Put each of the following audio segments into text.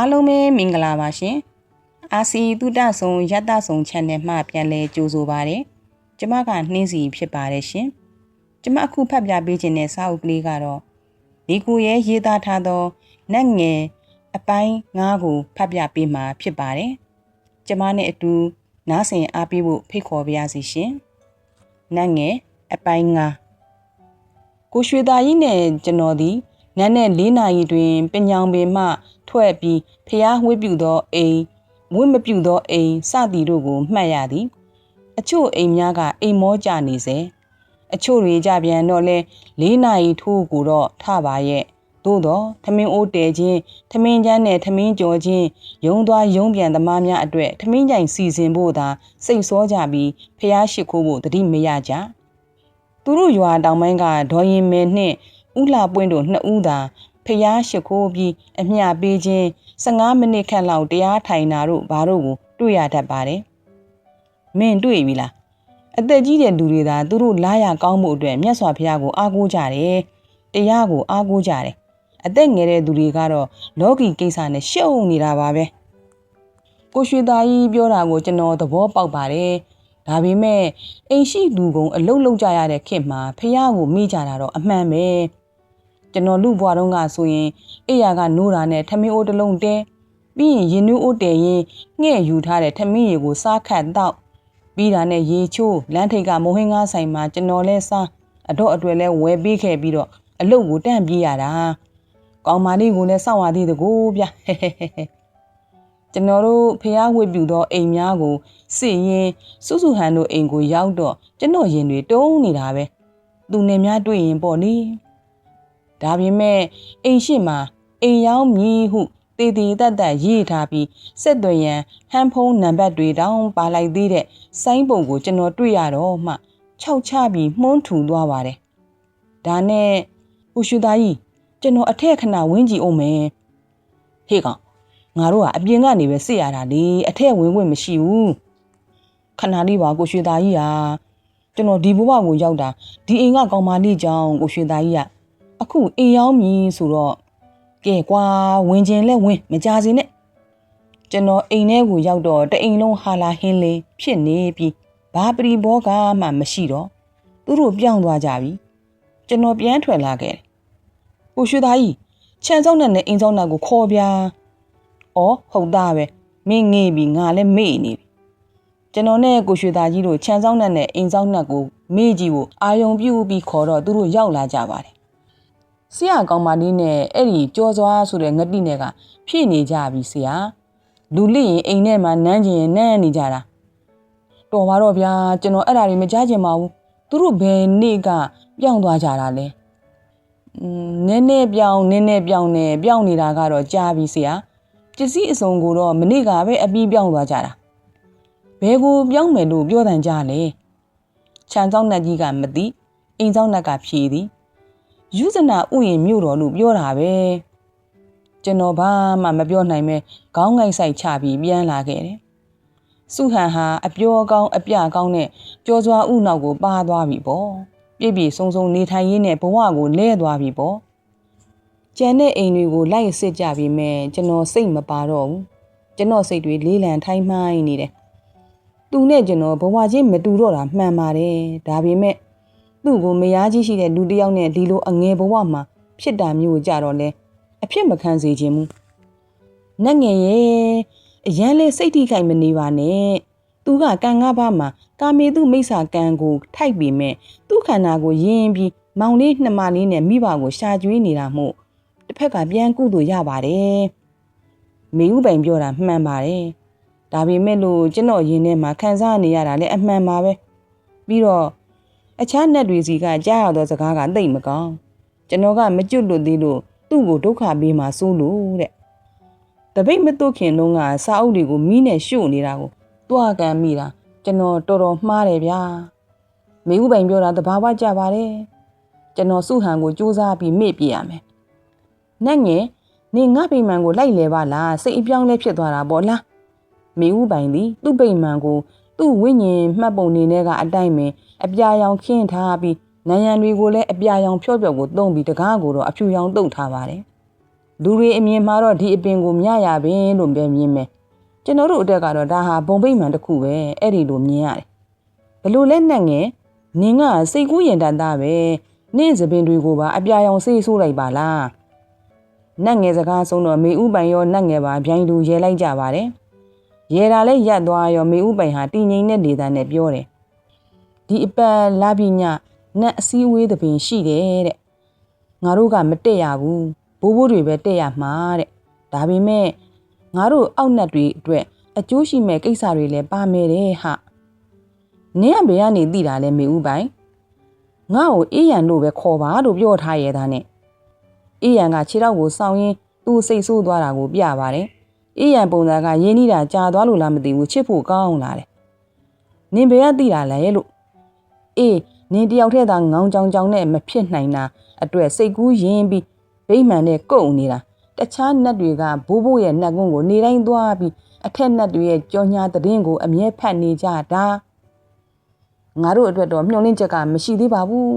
အားလုံးပဲမင်္ဂလာပါရှင်အာစီတုဒ္ဒဆုံယတ္တဆုံ channel မှပြန်လဲကြိုဆိုပါရစေကျမကနှင်းစီဖြစ်ပါတယ်ရှင်ကျမအခုဖတ်ပြပေးခြင်းတဲ့စာအုပ်ကလေးကတော့ဒီကိုရဲ့ရေးသားထားသောနတ်ငယ်အပိုင်း9ကိုဖတ်ပြပေးမှာဖြစ်ပါတယ်ကျမနဲ့အတူနားဆင်အားပေးဖို့ဖိတ်ခေါ်ပါရစေရှင်နတ်ငယ်အပိုင်း9ကိုရွှေသားကြီးနဲ့ကျွန်တော်ဒီ နန်းနဲ့၄နာရီတွင်ပညောင်ပင်မှ ထွက်ပြီးဖျားဝှေ့ပြူသောအိမ်ဝှေ့မပြူသောအိမ်စသည်တို့ကိုမှတ်ရသည် အချို့အိမ်များကအိမ်မောကြနေစေအချို့တွေကြပြန်တော့လဲ၄နာရီထိုးကိုတော့ထပါရဲ့သို့တော့ထမင်းအိုးတဲခြင်းထမင်းချမ်းနဲ့ထမင်းကြော်ခြင်းယုံသွားယုံပြန်သမားများအတွက်ထမင်းကြိုင်စီစဉ်ဖို့သာစိတ်စောကြပြီးဖျားရှိခိုးဖို့တတိမရကြသူတို့ရွာတောင်ပိုင်းကဒေါ်ရင်မဲနှင့် ဥလာပွင့်တို့နှစ်ဦးသာဖျားရှိခိုးပြီးအမျှပေးခြင်း15မိနစ်ခန့်လောက်တရားထိုင်တာတို့ဘာတို့ကိုတွေ့ရတတ်ပါတယ်။မင်းတွေ့ပြီလား။အသက်ကြီးတဲ့လူတွေသာသူတို့လာရကောင်းမှုအတွက်မြတ်စွာဘုရားကိုအားကိုးကြတယ်။တရားကိုအားကိုးကြတယ်။အသက်ငယ်တဲ့သူတွေကတော့လောကီကိစ္စနဲ့ရှုပ်နေတာပါပဲ။ကိုရွှေသားကြီးပြောတာကိုကျွန်တော်သဘောပေါက်ပါတယ်။ဒါပေမဲ့အိမ်ရှိလူကုန်အလုတ်လုတ်ကြရတဲ့ခေတ်မှာဖះကိုမိကြတာတော့အမှန်ပဲ။ ကျွန်တော်လူဘွားတုန်းကဆိုရင်အိယာကနိုးတာနဲ့ထမင်းအိုးတစ်လုံးတဲပြီးရင်ရင်နူးအိုးတဲရင်ငှဲ့ယူထားတဲ့ထမင်းရေကိုစားခတ်တော့ပြီးတာနဲ့ရေချိုးလမ်းထိပ်ကမိုးဟင်းကားဆိုင်မှာကျွန်တော်လဲစားအတော့အတွေ့လဲဝယ်ပေးခဲ့ပြီးတော့အလုတ်ကိုတန့်ပြေးရတာကောင်မလေးကိုလည်းစောင့်ရသေးတကူဗျကျွန်တော်တို့ဖះဝေပြူသောအိမ်များကိုစစ်ရင်စုစုဟန်တို့အိမ်ကိုရောက်တော့ကျွန်တော်ရင်တွေတုံးနေတာပဲသူနဲ့များတွေ့ရင်ပေါ့လေ ဒါပေမဲ့အိမ်ရှိမှာအိမ်ရောက်မည်ဟုတည်တည်တတ်တတ်ရေးထားပြီးစက်သွယ်ရန်ဟန်ဖုန်းနံပါတ်တွေတောင်းပါလိုက်သေးတဲ့စိုင်းပုံကိုကျွန်တော်တွေ့ရတော့မှခြောက်ချပြီးမှုန်းထူသွားပါတယ်။ဒါနဲ့ဟူရှူသားကြီးကျွန်တော်အထက်ခဏဝင်းကြည့်အောင်မယ်။ဟေ့ကောင်ငါတို့ကအပြင်ကနေပဲစစ်ရတာလေအထက်ဝင်ဝင်မရှိဘူး။ခဏလေးပါကိုရွှေသားကြီးဟာကျွန်တော်ဒီဘဝကိုရောက်တာဒီအိမ်ကကောင်မလေးကြောင့်ကိုရွှေသားကြီးက အခုအိမ်ရောက်မည်ဆိုတော့ကဲကွာဝင်ခြင်းလဲဝင်မကြစေနဲ့ကျွန်တော်အိမ်ထဲကိုရောက်တော့တအိမ်လုံးဟာလာဟင်းလေးဖြစ်နေပြီးဘာပရိဘောကမှမရှိတော့သူတို့ပြောင်းသွားကြပြီကျွန်တော်ပြန်ထွက်လာခဲ့တယ်။ကိုရွှေသားကြီးခြံစောင်းနဲ့အိမ်စောင်းနာကိုခေါ်ပြ။အော်ဟုတ်သားပဲမင်းငေးပြီးငါလည်းမေ့နေပြီ။ကျွန်တော်နဲ့ကိုရွှေသားကြီးတို့ခြံစောင်းနဲ့အိမ်စောင်းနဲ့ကိုမေ့ကြည့်ဖို့အာယုံပြုတ်ပြီးခေါ်တော့သူတို့ရောက်လာကြပါတယ် ဆရာကောင်းမလေးနဲ့အဲ့ဒီကြောစွာဆိုတဲ့ငတိနဲ့ကဖြည့်နေကြပြီဆရာလူလိရင်အိမ်ထဲမှာနန်းကျင်နန်းနေကြတာတော်ပါတော့ဗျာကျွန်တော်အဲ့ဒါတွေမကြားချင်ပါဘူးသူတို့ဘယ်နေ့ကပြောင်းသွားကြတာလဲอืมနည်းနည်းပြောင်းနည်းနည်းပြောင်းနေပြောင်းနေတာကတော့ကြားပြီဆရာပစ္စည်းအစုံကိုတော့မနေ့ကပဲအပြီးပြောင်းသွားကြတာဘယ်ကိုပြောင်းမယ်လို့ပြောတန်ကြလဲခြံစောင်းနှက်ကြီးကမသိအိမ်စောင်းနှက်ကဖြေသည် ယူဇနာဥယျာဉ်မြို့တော်လို့ပြောတာပဲကျွန်တော်ဘာမှမပြောနိုင်ပဲခေါင်းငိုက်ဆိုင်ချပြီးပြန်လာခဲ့တယ်စုဟန်ဟာအပြောကောင်းအပြကောင်းနဲ့ကြောစွာဥနောက်ကိုပါသွားပြီပေါ့ပြည့်ပြည့်စုံစုံနေထိုင်ရင်းနဲ့ဘဝကိုလဲသွားပြီပေါ့ကျန်တဲ့အိမ်တွေကိုလိုက်စစ်ကြပြီးမဲ့ကျွန်တော်စိတ်မပါတော့ဘူးကျွန်တော်စိတ်တွေလေးလံထိုင်းမှိုင်းနေတယ်သူနဲ့ကျွန်တော်ဘဝချင်းမတူတော့တာမှန်ပါတယ်ဒါပေမဲ့ သူ့ကိုမယားကြီးရှိတဲ့လူတစ်ယောက်နဲ့ဒီလိုအငယ်ဘဝမှာဖြစ်တာမျိုးကြတော့လဲအဖြစ်မခံစေခြင်းမူနတ်ငယ်ရဲ့အရန်လေးစိတ်ထိခိုက်မနေပါနဲ့သူကကံငါးပါးမှာကာမေသူမိစ္ဆာကံကိုထိုက်ပြီးမဲ့သူ့ခန္ဓာကိုယင်းပြီးမောင်လေးနှမလေးနဲ့မိဘကိုရှာကျွေးနေတာမို့တစ်ဖက်ကပြန်ကုသိုလ်ရပါတယ်မေဥပိုင်ပြောတာမှန်ပါတယ်ဒါပေမဲ့လို့ကျွန်တော်ယင်ထဲမှာခံစားနေရတာလည်းအမှန်ပါပဲပြီးတော့ အခြားနတ်တွေစီကကြားရသောစကားကသိမ့်မကောင်းကျွန်တော်ကမကျွတ်လွတ်သေးလို့သူ့ကိုဒုက္ခပေးမှစိုးလို့တဲ့တပိတ်မတုတ်ခင်လုံးကစာအုပ်တွေကိုမီးနဲ့ရှို့နေတာကိုတွားကန်မိတာကျွန်တော်တော်တော်မှားတယ်ဗျာမေဦးပိုင်ပြောတာတဘာဝကြပါတယ်ကျွန်တော်စုဟန်ကိုစူးစမ်းပြီးမေ့ပြရမယ်နတ်ငယ်နေငါပိမှန်ကိုလိုက်လဲပါလားစိတ်အပြောင်းလဲဖြစ်သွားတာပေါ့လားမေဦးပိုင်သည်သူ့ပိမှန်ကို သူ့ဝိညာဉ်မှတ်ပုံနေနဲ့ကအတိုင်းပဲအပြာရောင်ခင်းထားပြီးနံရံတွေကိုလည်းအပြာရောင်ဖြော့ဖြော့ကိုတုံးပြီးတကားကိုတော့အဖြူရောင်တုံထားပါတယ်လူတွေအမြင်မှာတော့ဒီအပင်ကိုမြရပင်လို့ပဲမြင်မယ်ကျွန်တော်တို့အတွက်ကတော့ဒါဟာဘုံပိတ်မှန်တစ်ခုပဲအဲ့ဒီလိုမြင်ရတယ်ဘလို့လဲနဲ့ငယ်နင်ကစိတ်ကူးရင်တတ်တာပဲနင့်စပင်တွေကိုပါအပြာရောင်ဆေးဆိုးလိုက်ပါလားနတ်ငယ်စကားဆုံးတော့မေဥပိုင်ရောနတ်ငယ်ပါဗျိုင်းလူရဲလိုက်ကြပါတယ် ရဲတာလဲရက်သွားရောမေဥပိုင်ဟာတည်ငိမ့်တဲ့ဒေသနဲ့ပြောတယ်ဒီအပန်လာပြီးညနတ်အစည်းအဝေးသပင်ရှိတယ်တဲ့ငါတို့ကမတက်ရဘူးဘိုးဘိုးတွေပဲတက်ရမှာတဲ့ဒါပေမဲ့ငါတို့အောက်နတ်တွေအတွက်အကျိုးရှိမဲ့ကိစ္စတွေလည်းပါမယ်တဲ့ဟာနင်းကဘယ်ကနေသိတာလဲမေဦးပိုင်ငါ့ကိုအေးရန်လို့ပဲခေါ်ပါလို့ပြောထားရဲသားနဲ့အေးရန်ကခြေထောက်ကိုစောင်းရင်းသူ့စိတ်ဆိုးသွားတာကိုပြပါတယ် အေးရန်ပုံစံကရင်းနှီးတာကြာသွားလို့လားမသိဘူးချစ်ဖို့ကောင်းလာတယ်နင်ဘယ်ကသိတာလဲလို့အေးနင်တယောက်တည်းသာငောင်းကြောင်ကြောင်နဲ့မဖြစ်နိုင်တာအတွက်စိတ်ကူးယဉ်ပြီးဗိမှန်နဲ့ကုတ်နေတာတခြားနတ်တွေကဘိုးဘိုးရဲ့နတ်ကုန်းကိုနေတိုင်းသွားပြီးအထက်နတ်တွေရဲ့ကြောညာသတင်းကိုအမြဲဖတ်နေကြတာငါတို့အတွက်တော့မျှော်လင့်ချက်ကမရှိသေးပါဘူး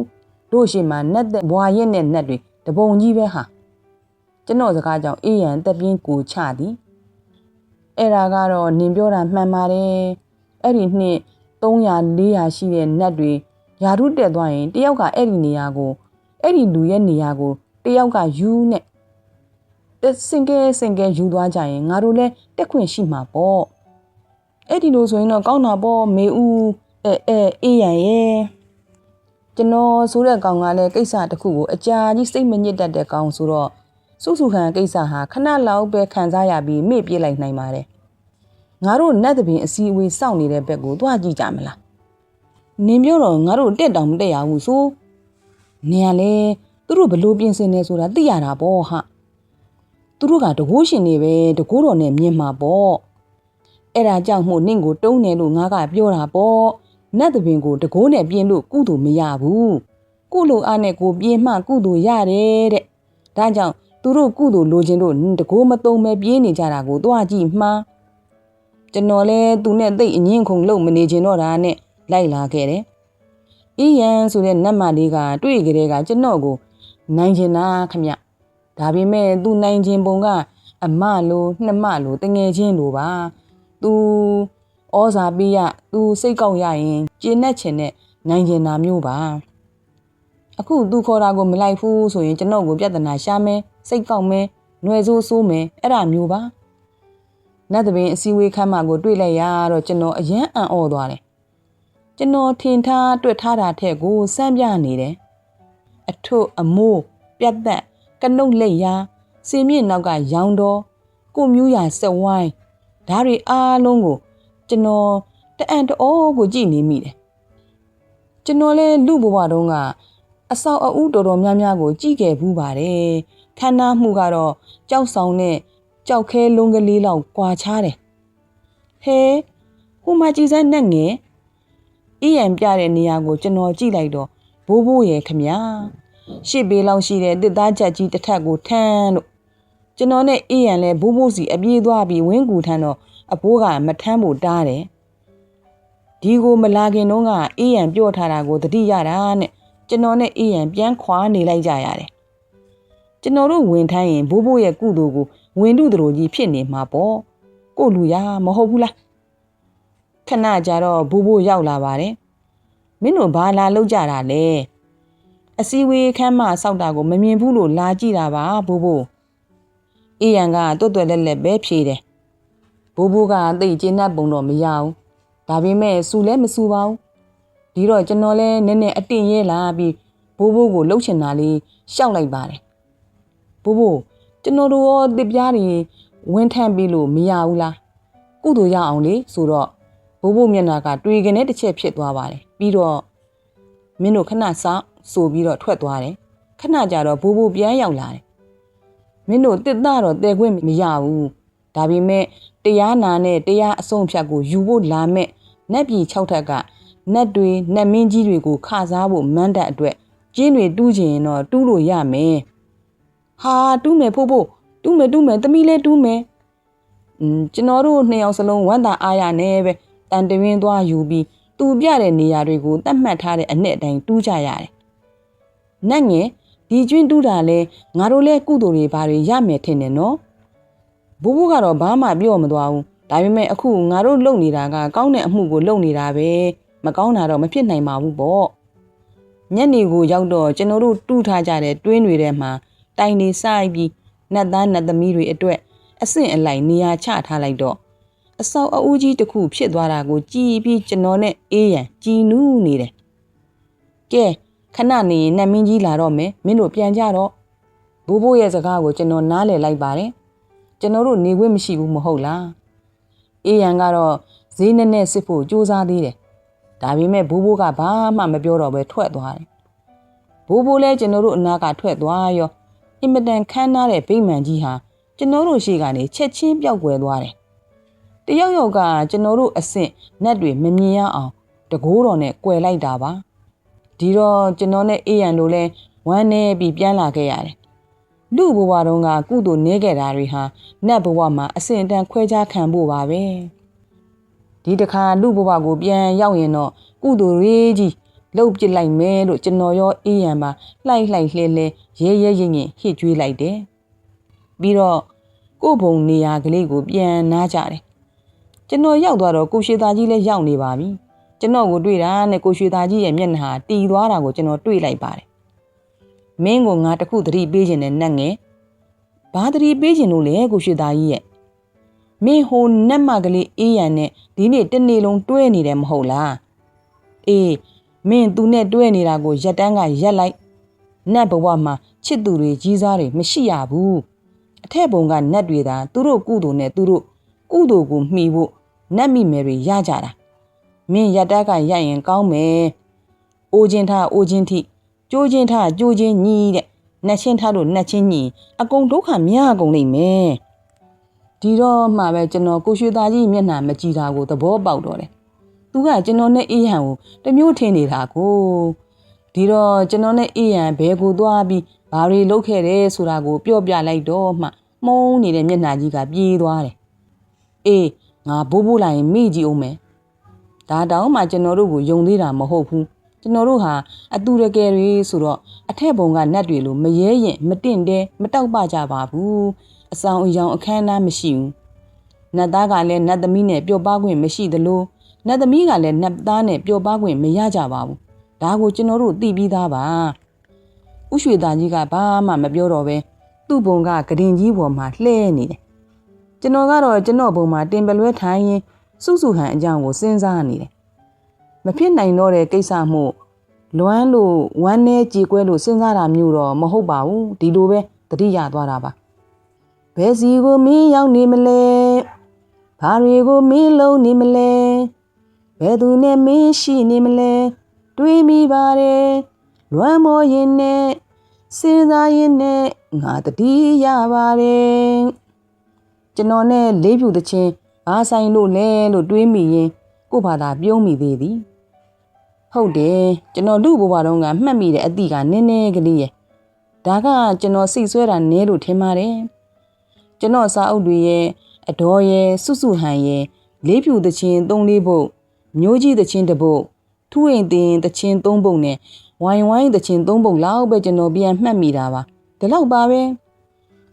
တို့ရှိမှနတ်တဲ့ဘွာရက်နဲ့နတ်တွေတပုံကြီးပဲဟာကျွန်တော်စကားကြောင့်အေးရန်တက်ပြင်းကိုချသည် အဲ့ဒါကတော့နင်ပြောတာမှန်ပါတယ်အဲ့ဒီနှစ်300 400ရှိတဲ့နတ်တွေယာရုတက်သွားရင်တယောက်ကအဲ့ဒီနေရာကိုအဲ့ဒီလူရဲ့နေရာကိုတယောက်ကယူနဲ့စင်ကဲစင်ကဲယူသွားကြရင်ငါတို့လည်းတက်ခွင့်ရှိမှာပေါ့အဲ့ဒီလိုဆိုရင်တော့ကောင်းတာပေါ့မေဦးအဲအဲအေးရန်ရဲ့ကျွန်တော်ဆိုတဲ့ကောင်ကလည်းကိစ္စတစ်ခုကိုအကြာကြီးစိတ်မညစ်တတ်တဲ့ကောင်ဆိုတော့စုစုခံကိစ္စဟာခဏလောက်ပဲခံစားရပြီးမေ့ပြေးလိုက်နိုင်ပါတယ် ငါတို့နတ်တပင်အစည်းအဝေးစောင့်နေတဲ့ဘက်ကိုသွားကြည့်ကြမလားနင်ပြောတော့ငါတို့တက်တောင်မတက်ရဘူးဆိုနင်ကလည်းသူတို့ဘလို့ပြင်ဆင်နေဆိုတာသိရတာပေါ့ဟာသူတို့ကတကိုးရှင်နေပဲတကိုးတော်နဲ့မြင်မှာပေါ့အဲ့ဒါကြောင့်မို့နင့်ကိုတုံးတယ်လို့ငါကပြောတာပေါ့နတ်တပင်ကိုတကိုးနဲ့ပြင်လို့ကုသိုလ်မရဘူးကုလိုအားနဲ့ကိုပြင်မှကုသိုလ်ရတယ်တဲ့ဒါကြောင့်သူတို့ကုသိုလ်လိုချင်လို့တကိုးမတုံပဲပြေးနေကြတာကိုတွားကြည့်မှား ကျွန်တော်လဲသူနဲ့တိတ်အငင်းခုန်လို့မနေချင်တော့တာနဲ့လိုက်လာခဲ့တယ်။အီယန်ဆိုတဲ့နတ်မလေးကတွေ့ကြတဲ့ကကျွန်တော်ကိုနိုင်ချင်တာခမ။ဒါပေမဲ့သူနိုင်ချင်ပုံကအမလိုနှစ်မလိုတငယ်ချင်းလိုပါ။ तू ဩဇာပေးရ तू စိတ်ကောက်ရရင်ကျေနပ်ချင်တဲ့နိုင်ချင်တာမျိုးပါ။အခု तू ခေါ်တာကိုမလိုက်ဘူးဆိုရင်ကျွန်တော်ကိုပြဿနာရှာမယ်စိတ်ကောက်မယ်ຫນွယ်ဆိုးဆိုးမယ်အဲ့ဒါမျိုးပါ။ နတ်တပင်အစည်းအဝေးခမ်းမကိုတွေ့လိုက်ရတော့ကျွန်တော်အယံအံ့ဩသွားတယ်ကျွန်တော်ထင်ထားတွေ့ထားတာထက်ကိုစမ်းပြနေတယ်အထုအမိုးပြတ်သက်ကနုတ်လက်ရာစင်မြင့်နောက်ကရောင်တော်ကိုမျိုးရာစက်ဝိုင်းဓာတ်တွေအားလုံးကိုကျွန်တော်တအံ့တော်ကိုကြည့်နေမိတယ်ကျွန်တော်လဲလူဘဝတုန်းကအဆောက်အဦတော်တော်များများကိုကြည့်ခဲ့ဘူးပါတယ်ခန္ဓာမှုကတော့ကြောက်ဆောင်နဲ့ ကြောက်ခဲလုံးကလေးလောက်ကွာခြားတယ်ဟဲဟိုမှာကြည်စမ်းနဲ့ငယ်အီယံပြတဲ့နေရာကိုကျွန်တော်ကြည့်လိုက်တော့ဘိုးဘိုးရဲ့ခမညာရှစ်ပေလောက်ရှိတဲ့တစ်သားချက်ကြီးတစ်ထက်ကိုထမ်းလို့ကျွန်တော်နဲ့အီယံလဲဘိုးဘိုးစီအပြေးသွားပြီးဝင်းကူထမ်းတော့အဘိုးကမထမ်းဖို့တားတယ်ဒီကိုမလာခင်တော့ကအီယံပြော့ထားတာကိုတတိရတာနဲ့ကျွန်တော်နဲ့အီယံပြန်ခွာနေလိုက်ကြရတယ်ကျွန်တော်တို့ဝင်ထမ်းရင်ဘိုးဘိုးရဲ့ကုသိုလ်ကို ဝင်တုသူတို့ကြီးဖြစ်နေမှာပေါ့ကိုလူရမဟုတ်ဘူးလားခဏကြာတော့ဘိုးဘိုးရောက်လာပါတယ်မင်းတို့ဘာလာလောက်ကြတာလဲအစည်းဝေးခမ်းမဆောက်တာကိုမမြင်ဘူးလို့လာကြည့်တာပါဘိုးဘိုးအေးရန်ကတွတ်တွတ်လက်လက်ပဲဖြေတယ်ဘိုးဘိုးကသိကျင်းတ်ပုံတော့မရဘူးဒါပေမဲ့စူလဲမစူပါဘူးဒီတော့ကျွန်တော်လဲနည်းနည်းအတင်ရဲလာပြီးဘိုးဘိုးကိုလှုပ်ချင်တာလေးရှောက်လိုက်ပါတယ်ဘိုးဘိုး ကျွန်တော်တို့ရောတစ်ပြားတွေဝင်းထန့်ပြီးလို့မရဘူးလားကုသိုလ်ရအောင်လေဆိုတော့ဘိုးဘိုးမျက်နှာကတွေးကနေတစ်ချက်ဖြစ်သွားပါတယ်ပြီးတော့မင်းတို့ခဏစောင့်ဆိုပြီးတော့ထွက်သွားတယ်ခဏကြာတော့ဘိုးဘိုးပြန်ရောက်လာတယ်မင်းတို့တစ်သားတော့တဲခွင့်မရဘူးဒါပေမဲ့တရားနာနဲ့တရားအဆုံးဖြတ်ကိုယူဖို့လာမဲ့နတ်ပြည်6ထက်ကနတ်တွေနတ်မင်းကြီးတွေကိုခစားဖို့မန်းတဲ့အတွက်ကျင်းတွေတူးချင်ရင်တော့တူးလို့ရမယ် ဟာတူးမယ်ဖို့ဖို့တူးမယ်တူးမယ်သမီးလေးတူးမယ်อืมကျွန်တော်တို့နှစ်ယောက်စလုံးဝမ်းသာအားရနဲ့ပဲတန်တဝင်းသွားယူပြီးသူပြတဲ့နေရာတွေကိုတတ်မှတ်ထားတဲ့အနဲ့အတိုင်းတူးကြရတယ်။နတ်ငယ်ဒီကျွင်းတူးတာလဲငါတို့လဲကုသိုလ်တွေဘာတွေရမယ်ထင်တယ်နော်ဘိုးဘိုးကတော့ဘာမှပြောမသွားဘူးဒါပေမဲ့အခုငါတို့လုပ်နေတာကကောင်းတဲ့အမှုကိုလုပ်နေတာပဲမကောင်းတာတော့မဖြစ်နိုင်ပါဘူးပေါ့ညနေကိုရောက်တော့ကျွန်တော်တို့တူးထားကြတဲ့တွင်းတွေထဲမှာ တိုင်နေဆိုင်ပြီးနတ်သားနတ်သမီးတွေအတွက်အဆင့်အလိုက်နေရာချထားလိုက်တော့အဆောက်အဦကြီးတစ်ခုဖြစ်သွားတာကိုကြည်ပြီးကျွန်တော်နဲ့အေးရန်ကြည်နူးနေတယ်ကဲခဏနေရင်နတ်မင်းကြီးလာတော့မယ်မင်းတို့ပြန်ကြတော့ဘိုးဘိုးရဲ့စကားကိုကျွန်တော်နားလည်လိုက်ပါတယ်ကျွန်တော်တို့နေခွင့်မရှိဘူးမဟုတ်လားအေးရန်ကတော့ဈေးနဲ့နဲ့စစ်ဖို့ကြိုးစားသေးတယ်ဒါပေမဲ့ဘိုးဘိုးကဘာမှမပြောတော့ပဲထွက်သွားတယ်ဘိုးဘိုးလည်းကျွန်တော်တို့အနာကထွက်သွားရော အင်မတန်ခမ်းနားတဲ့ဗိမာန်ကြီးဟာကျွန်တော်တို့ရှိကနေချက်ချင်းပျောက်ကွယ်သွားတယ်တယောက်ယောက်ကကျွန်တော်တို့အဆင့်နတ်တွေမမြင်ရအောင်တကိုးတော်နဲ့ကွယ်လိုက်တာပါဒီတော့ကျွန်တော်နဲ့အေးရန်တို့လဲဝမ်းနေပြီးပြန်လာခဲ့ရတယ်လူဘဝတုန်းကကုသိုလ်နေခဲ့တာတွေဟာနတ်ဘဝမှာအစဉ်အတန်ခွဲခြားခံဖို့ပါပဲဒီတခါလူဘဝကိုပြန်ရောက်ရင်တော့ကုသိုလ်ရေးကြီး လှုပ်ပစ်လိုက်မယ်လို့ကျွန်တော်ရောအေးရန်ပါလှိုက်လှိုက်လှဲလဲရဲရဲရင်ရင်ဟစ်ကြွေးလိုက်တယ်ပြီးတော့ကို့ဘုံနေရာကလေးကိုပြန်နားကြတယ်ကျွန်တော်ရောက်သွားတော့ကိုရှိသားကြီးလည်းရောက်နေပါပြီကျွန်တော်ကိုတွေ့တာနဲ့ကိုရွှေသားကြီးရဲ့မျက်နှာတီသွားတာကိုကျွန်တော်တွေ့လိုက်ပါတယ်မင်းကငါတခုသတိပေးခြင်းနဲ့နတ်ငယ်ဘာသတိပေးခြင်းလို့လဲကိုရွှေသားကြီးရဲ့မင်းဟိုနတ်မကလေးအေးရန်နဲ့ဒီနေ့တနေ့လုံးတွဲနေတယ်မဟုတ်လားအေး မင်းသူနဲ့တွဲနေတာကိုရက်တန်းကရက်လိုက်နတ်ဘဝမှာချစ်သူတွေကြီးစားတွေမရှိရဘူးအထက်ဘုံကနတ်တွေသာသူတို့ကုသိုလ်နဲ့သူတို့ကုသိုလ်ကိုမှီဖို့နတ်မိမယ်တွေရကြတာမင်းရက်တက်ကရိုက်ရင်ကောင်းမယ်။အိုးချင်းထားအိုးချင်းထိကြိုးချင်းထားကြိုးချင်းညီတဲ့နှက်ချင်းထားလို့နှက်ချင်းညီအကုန်ဒုက္ခများအကုန်လိမ့်မယ်။ဒီတော့မှပဲကျွန်တော်ကိုရွှေသားကြီးမျက်နှာမကြည့်တာကိုသဘောပေါက်တော့တယ်။ သူကကျွန်တော်နဲ့အေးဟန်ကိုတမျိုးထင်နေတာကိုဒီတော့ကျွန်တော်နဲ့အေးဟန်ဘဲကိုသွားပြီးဘာတွေလုပ်ခဲ့တယ်ဆိုတာကိုပြောပြလိုက်တော့မှမှုံးနေတဲ့မျက်နှာကြီးကပြေးသွားတယ်။အေးငါဘိုးဘိုးလိုက်ရင်မိကြည့်အောင်မယ်ဒါတောင်မှကျွန်တော်တို့ကိုယုံသေးတာမဟုတ်ဘူးကျွန်တော်တို့ဟာအတူတကယ်တွေဆိုတော့အထက်ဘုံကနတ်တွေလိုမရဲရင်မတင့်တဲမတောက်ပကြပါဘူးအဆောင်အယောင်အခမ်းအနားမရှိဘူးနတ်သားကလည်းနတ်သမီးနဲ့ပျော်ပါခွင့်မရှိသလို နတ်သမီးကလည်းနတ်သားနဲ့ပျော်ပါခွင့်မရကြပါဘူးဒါကိုကျွန်တော်တို့သိပြီးသားပါဥရွှေသားကြီးကဘာမှမပြောတော့ပဲသူ့ဘုံကဂရင်ကြီးပေါ်မှာလှဲနေတယ်ကျွန်တော်ကတော့ကျွန်တော်ဘုံမှာတင်ပလွဲထိုင်ရင်စုစုဟန်အကြောင်းကိုစဉ်းစားနေတယ်မဖြစ်နိုင်တော့တဲ့ကိစ္စမှုလွမ်းလို့ဝမ်းနေကြေကွဲလို့စဉ်းစားတာမျိုးတော့မဟုတ်ပါဘူးဒီလိုပဲတတိယသွားတာပါဘယ်စီကိုမင်းရောက်နေမလဲဘာတွေကိုမင်းလုံးနေမလဲ ဘယ်သူနဲ့မင်းရှိနေမလဲတွေးမိပါတယ်လွမ်းမောရင်နဲ့စဉ်းစားရင်နဲ့ငါတတိယပါတယ်ကျွန်တော်နဲ့လေးဖြူတချင်းဘာဆိုင်လို့လဲလို့တွေးမိရင်ကို့ဘာသာပြုံးမိသေးသည်ဟုတ်တယ်ကျွန်တော်လူဘဝတုန်းကမှတ်မိတဲ့အသည့်ကနည်းနည်းကလေးရဲ့ဒါကကျွန်တော်စိတ်ဆွဲတာနည်းလို့ထင်ပါတယ်ကျွန်တော်စာအုပ်တွေရဲ့အတော်ရဲ့စွစွဟန်ရဲ့လေးဖြူတချင်းသုံးလေးပုတ် မျိုးကြီးတချင်းတစ်ပုတ်ထူးရင်တင်တချင်းသုံးပုတ်နဲ့ဝိုင်ဝိုင်းတချင်းသုံးပုတ်လောက်ပဲကျွန်တော်ပြန်မှတ်မိတာပါဒီလောက်ပါပဲ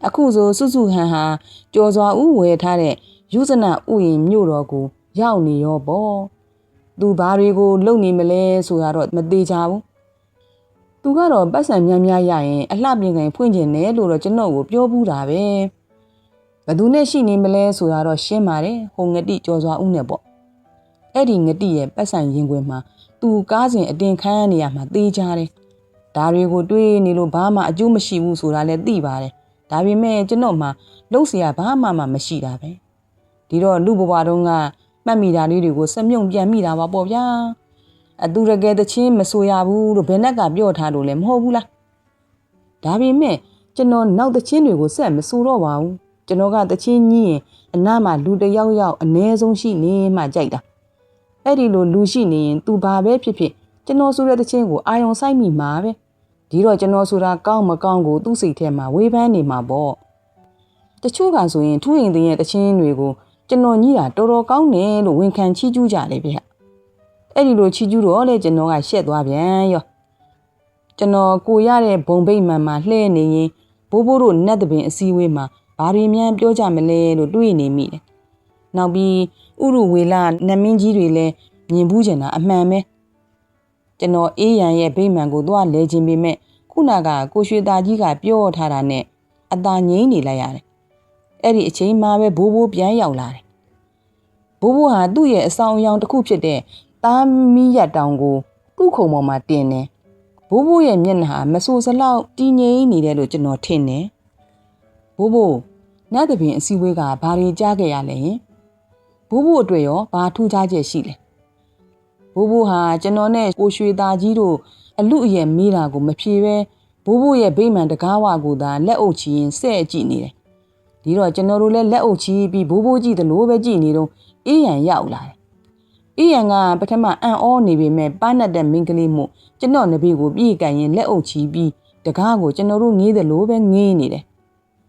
အခုဆိုစွစွဟန်ဟာကြော်စွာဥဝယ်ထားတဲ့ယူဇနာဥယျင်မြို့တော်ကို ရောက်နေရောပေါ့သူဘာတွေကိုလုံနေမလဲဆိုတာတော့မသေးချဘူးသူကတော့ပတ်စံများများရရင်အလှပြင်ကန်ဖွင့်ကျင်တယ်လို့တော့ကျွန်တော်ကိုပြောဘူးတာပဲဘသူနဲ့ရှိနေမလဲဆိုတာတော့ရှင်းပါတယ်ဟိုငတိကြော်စွာဥနဲ့ပေါ့ အဲ့ဒီငတိရဲ့ပတ်စံရင်ခွင်မှာသူကားစဉ်အတင်ခမ်းနေရမှာသေချာတယ်ဒါတွေကိုတွေးနေလို့ဘာမှအကျိုးမရှိဘူးဆိုတာလည်းသိပါတယ်ဒါပေမဲ့ကျွန်တော်မှလှုပ်เสียဘာမှမှမရှိတာပဲဒီတော့လူဘဝတုန်းကမှတ်မိတာလေးတွေကိုစမြုံပြန်မိတာပါပေါ့ဗျာအတူတကယ်တချင်းမဆိုရဘူးလို့ဘယ်နဲ့ကပြောထားလို့လဲမဟုတ်ဘူးလားဒါပေမဲ့ကျွန်တော်နောက်တချင်းတွေကိုဆက်မဆိုတော့ပါဘူးကျွန်တော်ကတချင်းကြီးရင်အနားမှာလူတယောက်ယောက်အ ਨੇ ဆုံးရှိနေမှကြိုက်တာ အဲ့ဒီလိုလူရှိနေရင် तू ဘာပဲဖြစ်ဖြစ်ကျွန်တော်ဆိုတဲ့တချင်းကိုအာယုံဆိုင်မိမှာပဲဒီတော့ကျွန်တော်ဆိုတာကောင်းမကောင်းကိုသူ့စိတ်ထဲမှာဝေဖန်နေမှာပေါ့တချို့ကဆိုရင်ထူးရင်တင်ရဲ့တချင်းတွေကိုကျွန်တော်ညီးတာတော်တော်ကောင်းတယ်လို့ဝန်ခံချီးကျူးကြတယ်ဗျအဲ့ဒီလိုချီးကျူးတော့လေကျွန်တော်ကရှက်သွားပြန်ရောတကျွန်တော်ကိုရတဲ့ဘုံဘိတ်မှန်မှာလှဲ့နေရင်ဘိုးဘိုးတို့နတ်တပင်အစည်းအဝေးမှာဘာတွေများပြောကြမလဲလို့တွေးနေမိတယ်။နောက်ပြီး ဥရုဝေလနတ်မင်းကြီးတွေလည်းမြင်ဘူးကျင်တာအမှန်ပဲ။ကျွန်တော်အေးရန်ရဲ့ဗိမှန်ကိုသွားလဲခြင်းပေမဲ့ခုနကကိုရွှေသားကြီးကပြောထားတာနဲ့အตาငိမ့်နေလိုက်ရတယ်။အဲ့ဒီအချိန်မှပဲဘိုးဘိုးပြန်ရောက်လာတယ်။ဘိုးဘိုးဟာသူ့ရဲ့အဆောင်အယောင်တစ်ခုဖြစ်တဲ့သားမီးရတောင်ကိုသူ့ခုံပေါ်မှာတင်တယ်။ဘိုးဘိုးရဲ့မျက်နှာဟာမဆူစလောက်တည်ငြိမ်နေတယ်လို့ကျွန်တော်ထင်တယ်။ဘိုးဘိုးနတ်တပင်အစည်းအဝေးကဘာတွေကြားခဲ့ရလဲယင်။ ဘိုးဘိုးအတွက်ရောဘာထူးခြားချက်ရှိလဲ။ဘိုးဘိုးဟာကျွန်တော်နဲ့ကိုရွှေသားကြီးတို့အလူအယက်မေးတာကိုမဖြေပဲဘိုးဘိုးရဲ့ဗိမာန်တကားဝကိုသာလက်အုပ်ချီရင်ဆဲ့ကြည့်နေတယ်။ဒီတော့ကျွန်တော်တို့လည်းလက်အုပ်ချီပြီးဘိုးဘိုးကြည့်သလိုပဲကြည့်နေတော့အေးရန်ရောက်လာတယ်။အေးရန်ကပထမအံ့ဩနေပေမဲ့ပန်းနဲ့တဲ့မင်းကလေးမှုကျွန်တော်နဘေကိုပြေးကန်ရင်လက်အုပ်ချီပြီးတကားကိုကျွန်တော်တို့ငေးသလိုပဲငေးနေတယ်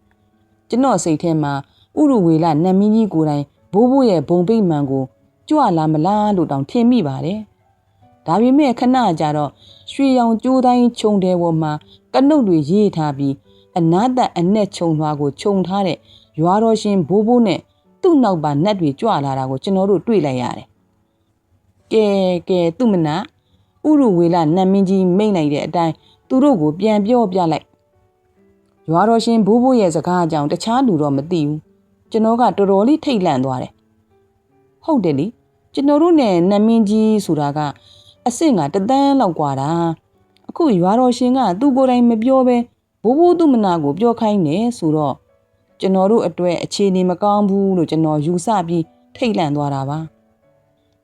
။ကျွန်တော်စိတ်ထဲမှာဥရဝေလနတ်မင်းကြီးကိုယ်တိုင် ဘိုးဘိုးရဲ့ဘုံပိတ်မှန်ကိုကြွလာမလားလို့တောင်ထင်မိပါတယ်။ဒါပေမဲ့ခဏကြာတော့ရွှေရောင်ကြိုးတိုင်းခြုံတဲပေါ်မှာကနုတ်တွေရေးထားပြီးအနာတအနက်ခြုံလွှာကိုခြုံထားတဲ့ရွာတော်ရှင်ဘိုးဘိုးနဲ့သူ့နောက်ပါနတ်တွေကြွလာတာကိုကျွန်တော်တို့တွေ့လိုက်ရတယ်။ကဲကဲသူ့မနာဥရဝေလနတ်မင်းကြီးမိတ်နိုင်တဲ့အတိုင်းသူတို့ကိုပြန်ပြောပြလိုက်။ရွာတော်ရှင်ဘိုးဘိုးရဲ့စကားအကြောင်းတခြားလူတော့မသိဘူး။ ကျွန်တော်ကတော်တော်လေးထိတ်လန့်သွားတယ်။ဟုတ်တယ်လေကျွန်တော်တို့နဲ့နတ်မင်းကြီးဆိုတာကအစ်စ်ကတသန်းလောက်กว่าတာ။အခုရွာတော်ရှင်ကသူ့ကိုယ်တိုင်မပြောဘဲဘိုးဘိုးသူ့မနာကိုပြောခိုင်းနေဆိုတော့ကျွန်တော်တို့အတွက်အခြေအနေမကောင်းဘူးလို့ကျွန်တော်ယူဆပြီးထိတ်လန့်သွားတာပါ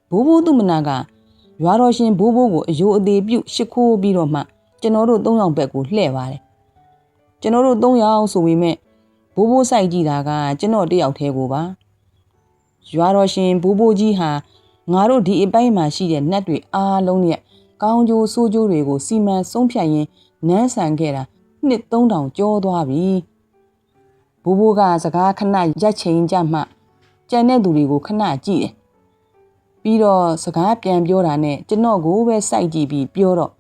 ဘိုးဘိုးသူ့မနာကရွာတော်ရှင်ဘိုးဘိုးကိုအယိုအသေးပြုတ်ရှ िख ိုးပြီးတော့မှကျွန်တော်တို့၃ယောက်ဘက်ကိုလှည့်ပါတယ်ကျွန်တော်တို့၃ယောက်ဆိုပေမဲ့ ဘိုးဘိုးစိုက်ကြည့်တာကကျွန်တော်တယောက်တည်းကိုပါရွာတော်ရှင်ဘိုးဘိုးကြီးဟာငါတို့ဒီအပိုင်းမှာရှိတဲ့နတ်တွေအားလုံးရဲ့ကောင်းကျိုးဆိုးကျိုးတွေကိုစီမံဆုံးဖြတ်ရင်းနန်းဆန်ခဲ့တာနှစ်3000ကျော်သွားပြီဘိုးဘိုးကစကားခဏရက်ချိန်ကြမှကြံတဲ့သူတွေကိုခဏကြည့်တယ်ပြီးတော့စကားပြန်ပြောတာနဲ့ကျွန်တော်ကိုပဲစိုက်ကြည့်ပြီးပြောတော့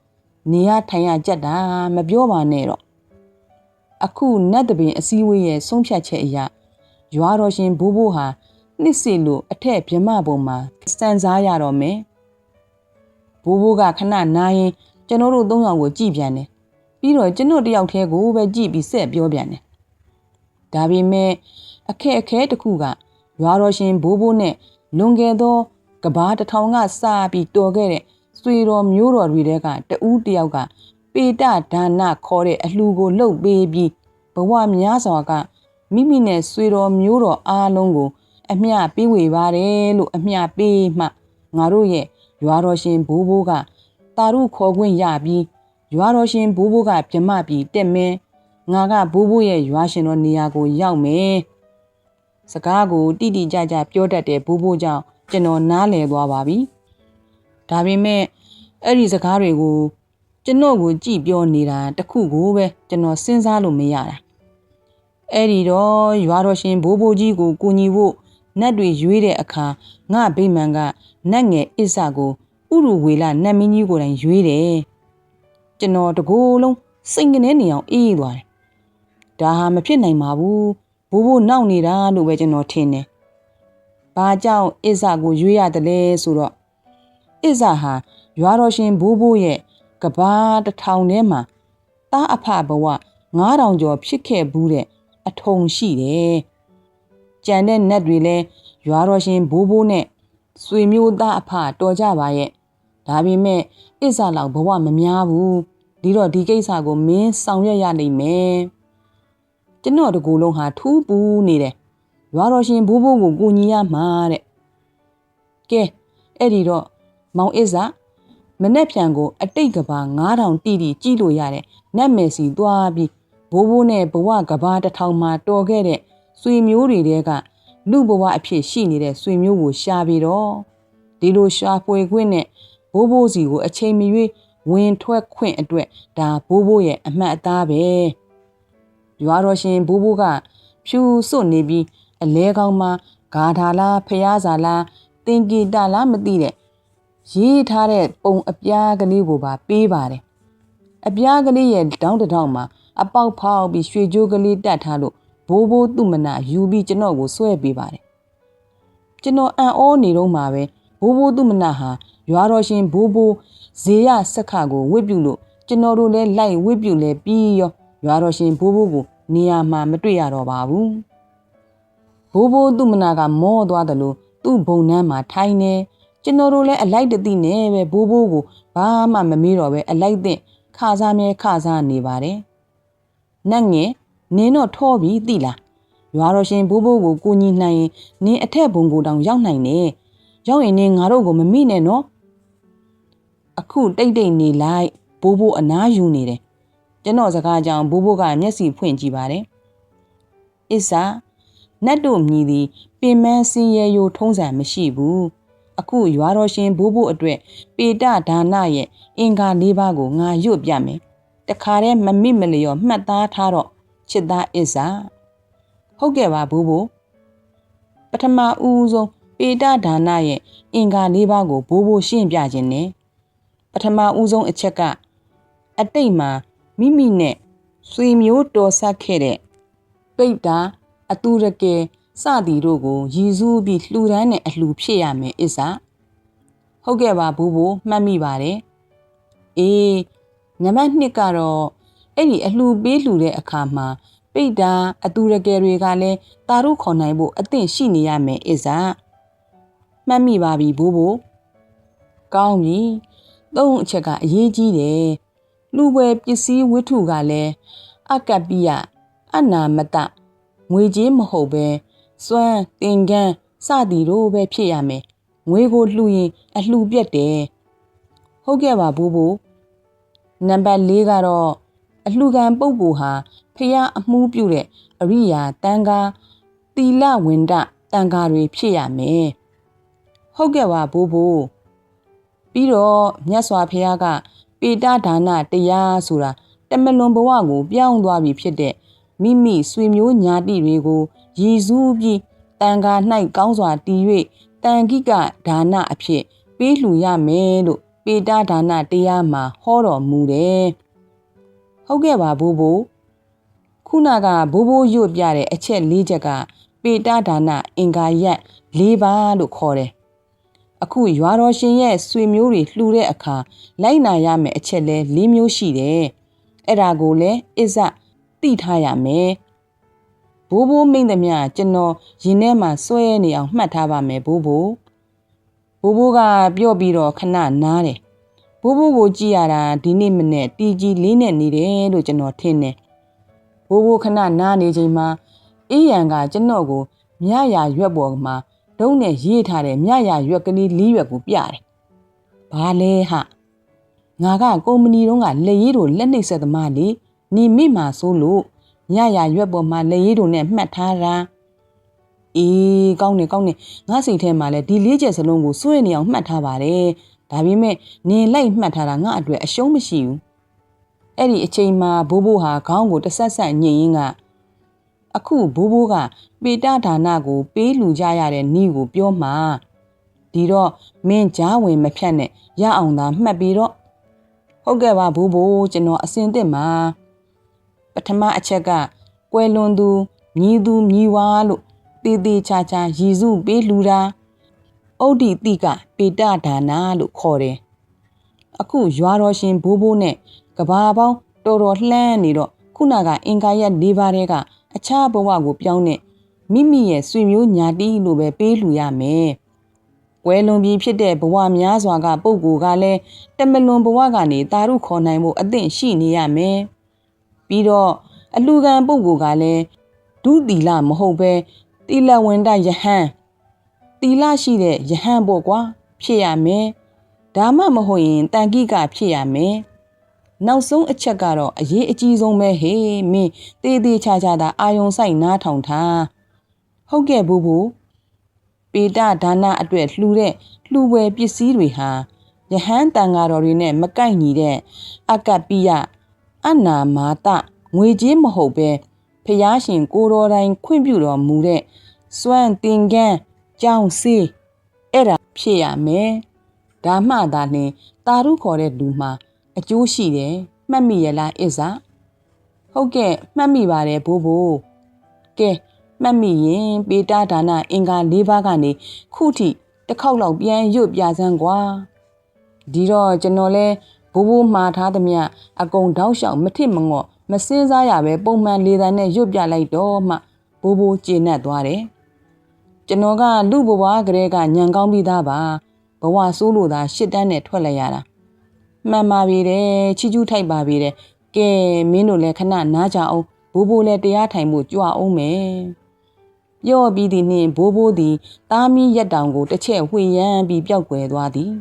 နေရထိုင်ရကြက်တာမပြောပါနဲ့တော့ အခုနတ်တပင်အစည်းအဝေးရဲ့ဆုံးဖြတ်ချက်အရရွာတော်ရှင်ဘိုးဘိုးဟာနှစ်စီလို့အထက်ဗြမဘုံမှာစံစားရတော့မယ်ဘိုးဘိုးကခဏနားရင်ကျွန်တော်တို့သုံးယောက်ကိုကြည့်ပြန်တယ်ပြီးတော့ကျွန်တော်တယောက်တည်းကိုပဲကြည့်ပြီးဆက်ပြောပြန်တယ်ဒါပေမဲ့အခက်အခဲတစ်ခုကရွာတော်ရှင်ဘိုးဘိုးနဲ့လွန်ခဲ့သောကဘာတထောင်ကစပြီးတော်ခဲ့တဲ့ဆွေတော်မျိုးတော်တွေတဲကတဦးတယောက်က ပေတဒါနခေါ်တဲ့အလှူကိုလှုပ်ပေးပြီးဘဝများစွာကမိမိနဲ့ဆွေတော်မျိုးတော်အားလုံးကို အမျှပေးဝေပါတယ်လို့အမျှပေးမှငါတို့ရဲ့ရွာတော်ရှင်ဘိုးဘိုးကတာရုခေါ်ခွင့်ရပြီးရွာတော်ရှင်ဘိုးဘိုးကပြမပြီးတက်မင်းငါကဘိုးဘိုးရဲ့ရွာရှင်တော်နေရာကိုရောက်မယ်စကားကိုတိတိကျကျပြောတတ်တဲ့ဘိုးဘိုးကြောင့်ကျွန်တော်နားလည်သွားပါပြီဒါပေမဲ့အဲ့ဒီစကားတွေကို ကျွန်တော်ကိုကြည့်ပြောနေတာတခုကိုပဲကျွန်တော်စဉ်းစားလို့မရတာအဲ့ဒီတော့ရွာတော်ရှင်ဘိုးဘိုးကြီးကိုကူညီဖို့နတ်တွေရွေးတဲ့အခါငါဗိမာန်ကနတ်ငယ်အစ္ဆကိုဥရဝေလနတ်မင်းကြီးကိုယ်တိုင်ရွေးတယ်ကျွန်တော်တကိုယ်လုံးစိတ်ကနေနေအောင်အေးသွားတယ်ဒါဟာမဖြစ်နိုင်ပါဘူးဘိုးဘိုးနောက်နေတာလို့ပဲကျွန်တော်ထင်တယ်ဘာကြောင့်အစ္ဆကိုရွေးရတယ်လဲဆိုတော့အစ္ဆဟာရွာတော်ရှင်ဘိုးဘိုးရဲ့ ကဘာတထောင်ထဲမှာသားအဖဘဝ9000ကျော်ဖြစ်ခဲ့ဘူးတဲ့အထုံရှိတယ်ကြံတဲ့နတ်တွေလည်းရွာတော်ရှင်ဘိုးဘိုးနဲ့ဆွေမျိုးသားအဖတော်ကြပါရဲ့ဒါပေမဲ့အစ္ဆလောက်ဘဝမများဘူးဒီတော့ဒီကိစ္စကိုမင်းဆောင်ရွက်ရနိုင်မယ်ကျွန်တော်တကူလုံးဟာထူးပူးနေတယ်ရွာတော်ရှင်ဘိုးဘိုးကိုကူညီရမှာတဲ့ကဲအဲ့ဒီတော့မောင်အစ္ဆ မနဲ့ဖြန်ကို အတိတ်ကဘာ9000တိတိကြည့်လို့ရတယ်နတ်မယ်စီသွားပြီးဘိုးဘိုးနဲ့ဘဝကဘာတစ်ထောင်မှာတော်ခဲ့တဲ့ဆွေမျိုးတွေတဲကလူဘဝအဖြစ်ရှိနေတဲ့ဆွေမျိုးကိုရှာပြီးတော့ဒီလိုရှာဖွေခွင့်နဲ့ဘိုးဘိုးစီကိုအချိန်မရွေးဝင်ထွက်ခွင့်အတွက်ဒါဘိုးဘိုးရဲ့အမှတ်အသားပဲရွာတော်ရှင်ဘိုးဘိုးကဖြူစွတ်နေပြီးအလဲကောင်းမှာဂါထာလားဖျားစာလားတင်ဂီတလားမသိတဲ့ ရေးထားတဲ့ပုံအပြားကလေးကိုပါပေးပါတယ်အပြားကလေးရဲ့တောင်းတစ်ထောင်မှာအပေါက်ဖောက်ပြီးရွှေကြိုးကလေးတတ်ထားလို့ဘိုးဘိုးသူ့မနာယူပြီးကျွန်တော်ကိုဆွဲပေးပါတယ်ကျွန်တော်အံ့ဩနေတော့မှာပဲဘိုးဘိုးသူ့မနာဟာရွာတော်ရှင်ဘိုးဘိုးဇေယဆက်ခကိုဝစ်ပြူလို့ကျွန်တော်တို့လည်းလိုက်ဝစ်ပြူလဲပြီးရောရွာတော်ရှင်ဘိုးဘိုးကိုနေရာမှာမတွေ့ရတော့ပါဘူးဘိုးဘိုးသူ့မနာကမောသွားတယ်လို့သူ့ဘုံနှမ်းမှာထိုင်နေ ကျွန်တော်တို့လည်းအလိုက်တသိနဲ့ပဲဘိုးဘိုးကိုဘာမှမမေးတော့ပဲအလိုက်တဲ့ခါစားမြဲခါစားနေပါတယ်နတ်ငယ်နင်းတော့ထောပြီးသိလားရွာတော်ရှင်ဘိုးဘိုးကိုကိုညီနိုင်ရင်နင်းအထက်ဘုံကိုတောင်ရောက်နိုင်တယ်ရောက်ရင်နင်းငါတို့ကိုမမိနဲ့နော်အခုတိတ်တိတ်နေလိုက်ဘိုးဘိုးအနားယူနေတယ်ကျွန်တော်စကားကြောင်ဘိုးဘိုးကမျက်စိဖွင့်ကြည့်ပါတယ်အစ္စာနတ်တို့မြည်သည်ပင်မန်းစင်းရဲယိုထုံးစံမရှိဘူး အခုရွာတော်ရှင်ဘိုးဘိုးအတွက်ပေတဒါနရဲ့အင်္ဂါ၄ပါးကိုငါရွတ်ပြမယ်တခါတည်းမမိမလျော်မှတ်သားထားတော့ချစ်သားအစ္စာဟုတ်ကဲ့ပါဘိုးဘိုးပထမဦးဆုံးပေတဒါနရဲ့အင်္ဂါ၄ပါးကိုဘိုးဘိုးရှင်းပြခြင်းနဲ့ပထမဦးဆုံးအချက်ကအတိတ်မှာမိမိနဲ့ဆွေမျိုးတော်ဆက်ခဲ့တဲ့ပိတ်တာအတူရကယ် စသည်တို့ကိုရည်စူးပြီးလှူဒန်းတဲ့အလှူဖြစ်ရမယ်အစ္စာဟုတ်ကဲ့ပါဘိုးဘိုးမှတ်မိပါတယ်အေးနံပါတ်1ကတော့အဲ့ဒီအလှူပေးလှူတဲ့အခါမှာပိတ်တာအတူရကယ်တွေကလည်းတာရုခေါ်နိုင်ဖို့အသင့်ရှိနေရမယ်အစ္စာမှတ်မိပါပြီဘိုးဘိုးကောင်းပြီသုံးအချက်ကအရေးကြီးတယ်လူပွဲပစ္စည်းဝတ္ထုကလည်းအကပ္ပိယအနာမတငွေကြေးမဟုတ်ပဲ စွမ်းတင်ကန်းစသည်တို့ပဲဖြစ်ရမယ်ငွေကိုလှူရင်အလှူပြက်တယ်ဟုတ်ကဲ့ပါဘိုးဘိုးနံပါတ်၄ကတော့အလှူခံပုဂ္ဂိုလ်ဟာဖះအမှုပြုတဲ့အရိယာတန်ခါတီလဝန္ဒတန်ခါတွေဖြစ်ရမယ်ဟုတ်ကဲ့ပါဘိုးဘိုးပြီးတော့မြတ်စွာဘုရားကပေတဒါနတရားဆိုတာတမလွန်ဘဝကို ပြောင်းသွားပြီဖြစ်တဲ့မိမိဆွေမျိုးညာတိတွေကို ရည်စူးပြီးတန်ခါ၌ကောင်းစွာတည်၍တန်ခိကဒါနအဖြစ် ပေးလှူရမယ်လို့ပေတဒါနတရားမှာဟောတော်မူတယ်။ဟုတ်ကဲ့ပါဘိုးဘိုးခုနကဘိုးဘိုးရွတ်ပြတဲ့အချက်၄ချက်ကပေတဒါနအင်္ဂါရက်၄ပါးလို့ခေါ်တယ်။အခုရွာတော်ရှင်ရဲ့ဆွေမျိုးတွေလှူတဲ့အခါလိုက်နာရမယ့်အချက်လဲ၄မျိုးရှိတယ်။အဲ့ဒါကိုလည်းအစ္ဆသိထားရမယ်။ ဘိုးဘိုးမိန်သမျှကျွန်တော်ရင်ထဲမှာစွဲနေအောင်မှတ်ထားပါမယ်ဘိုးဘိုး။ဘိုးဘိုးကပြော့ပြီးတော့ခဏနားတယ်။ဘိုးဘိုးကိုကြည့်ရတာဒီနေ့မနေ့တီကြီးလေးနဲ့နေတယ်လို့ကျွန်တော်ထင်တယ်။ဘိုးဘိုးခဏနားနေချိန်မှာအေးရန်ကကျွန်တော်ကိုမြရရွက်ပေါ်မှာဒုံးနဲ့ရေးထားတဲ့မြရရွက်ကလေးလေးရွက်ကိုပြတယ်။ဘာလဲဟငါကကုမ္ပဏီတုန်းကလက်ရည်တို့လက်နှိပ်ဆက်သမားလေနေမိမှာဆိုလို့ ညရရွက်ပေါ်မှာလက်ရည်တို့နဲ့မှတ်ထားတာအေးကောင်းနေကောင်းနေငါစိတ်ထဲမှာလဲဒီလေးချက်စလုံးကိုစွဲနေအောင်မှတ်ထားပါတယ်ဒါပေမဲ့နင်လိုက်မှတ်ထားတာငါအတွေ့အရှုံးမရှိဘူးအဲ့ဒီအချိန်မှာဘိုးဘိုးဟာခေါင်းကိုတဆက်ဆက်ညင်ရင်းကအခုဘိုးဘိုးကပေတဒါနကိုပေးလူကြရတဲ့ဤကိုပြောမှာဒီတော့မင်းကြားဝင်မဖြတ်နဲ့ရအောင်သာမှတ်ပြီးတော့ဟုတ်ကဲ့ပါဘိုးဘိုးကျွန်တော်အစင်သစ်မှာ ပထမအချက်ကကွယ်လွန်သူမြည်သူမြည်ဝါလို့တည်တည်ချာချာရည်စုပေးလူတာဩဒိတိကပေတဒါနာလို့ခေါ်တယ်အခုရွာတော်ရှင်ဘိုးဘိုးနဲ့ကဘာပေါင်းတော်တော်လှမ်းနေတော့ခုနကအင်္ဂါရက်၄ပါးတဲကအခြားဘဝကိုပြောင်းတဲ့မိမိရဲ့ဆွေမျိုးညာတီးလို့ပဲပေးလူရမယ်ကွယ်လွန်ပြီးဖြစ်တဲ့ဘဝများစွာကပုံကိုကလည်းတမလွန်ဘဝကနေတာရုခေါ်နိုင်မှုအသင့်ရှိနေရမယ် ပြီးတော့အလှခံပုဂ္ဂိုလ်ကလည်းဒုတိလမဟုတ်ပဲတိလဝန္တယဟန်တိလရှိတဲ့ယဟန်ပေါ့ကွာဖြစ်ရမယ်ဒါမှမဟုတ်ရင်တန်ကိကဖြစ်ရမယ်နောက်ဆုံးအချက်ကတော့အရေးအကြီးဆုံးပဲဟေးမင်းတေးသေးချာချာသာအာယုံဆိုင်နားထောင်ထားဟုတ်ကဲ့ဘူးဘူးပေတဒါနအတွက်လှူတဲ့လှူပွဲပစ္စည်းတွေဟာယဟန်တန်ဃာတော်တွေနဲ့မကိုက်ညီတဲ့အကပိယ အနာမာတငွေကြေးမဟုတ်ပဲဖျားရှင်ကိုတော်တိုင်းခွင့်ပြုတော်မူတဲ့စွမ်းတင်ကန်းကြောင်စေးအဲ့ဒါဖြစ်ရမယ်ဒါမှသာလျှင်တာရုခေါ်တဲ့လူမှာအကျိုးရှိတယ်မှတ်မိရလားအစ္စာဟုတ်ကဲ့မှတ်မိပါတယ်ဘိုးဘိုးကဲမှတ်မိရင်ပေတာဒါနအင်္ဂါ၄ပါးကနေခုထိတစ်ခေါက်လောက်ပြန်ရွတ်ပြစမ်းကွာဒီတော့ကျွန်တော်လဲ ဘိုးဘိုးမှားထားသမျှအကုန်တောက်လျှောက်မထစ်မငော့မစင်းစားရပဲပုံမှန်လေတံနဲ့ရွတ်ပြလိုက်တော့မှဘိုးဘိုးကျေနပ်သွားတယ်ကျွန်တော်ကလူဘဝကလေးကညံကောင်းပြီးသားပါဘဝဆိုးလို့သာရှစ်တန်းနဲ့ထွက်လိုက်ရတာမှန်ပါပြီတဲ့ချီကျူးထိုက်ပါပြီတဲ့ကဲမင်းတို့လည်းခဏနားကြအောင်ဘိုးဘိုးလည်းတရားထိုင်မှုကြွအောင်မယ်ပြောပြီးသည်နှင့်ဘိုးဘိုးသည်သားမီးရက်တောင်ကိုတစ်ချက်ဝှေ့ရမ်းပြီးပျောက်ကွယ်သွားသည်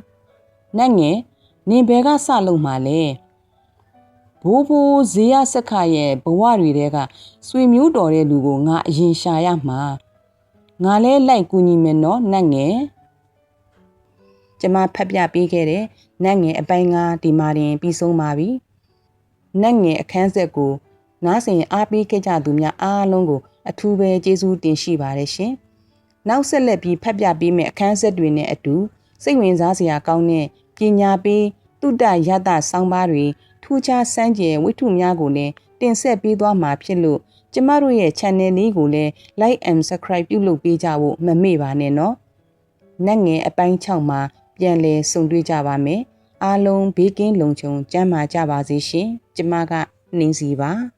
နတ်ငယ် နင်ဘဲကစလုံးမှလဲဘိုးဘိုးဇေယဆက်ခရဲ့ဘဝတွေတဲကဆွေမျိုးတော်တဲ့လူကိုငါအရင်ရှာရမှာငါလဲလိုက်ကူညီမယ်နော်နတ်ငယ်ကျမဖတ်ပြပေးခဲ့တဲ့နတ်ငယ်အပိုင်းကဒီမှာတင်ပြီးဆုံးပါပြီနတ်ငယ်အခန်းဆက်ကိုနားဆင်အားပေးခဲ့ကြသူများအားလုံးကို အထူးပဲကျေးဇူးတင်ရှိပါတယ်ရှင်နောက်ဆက်လက်ပြီးဖတ်ပြပေးမယ့်အခန်းဆက်တွေနဲ့အတူစိတ်ဝင်စားစရာကောင်းတဲ့ ပညာပေးတုတ္တရတဆောင်းပါးတွေထူးခြားစမ်းကြယ်ဝိထုများကိုလည်းတင်ဆက်ပေးသွားမှာဖြစ်လို့ကျမတို့ရဲ့ channel လေးကိုလည်း like and subscribe ပြုလုပ်ပေးကြဖို့မမေ့ပါနဲ့နော်။နတ်ငယ်အပိုင်း6မှာပြန်လည်ဆုံတွေ့ကြပါမယ်။အားလုံးဘေးကင်းလုံခြုံကျန်းမာကြပါစေရှင်။ကျမကနှင်းစီပါ။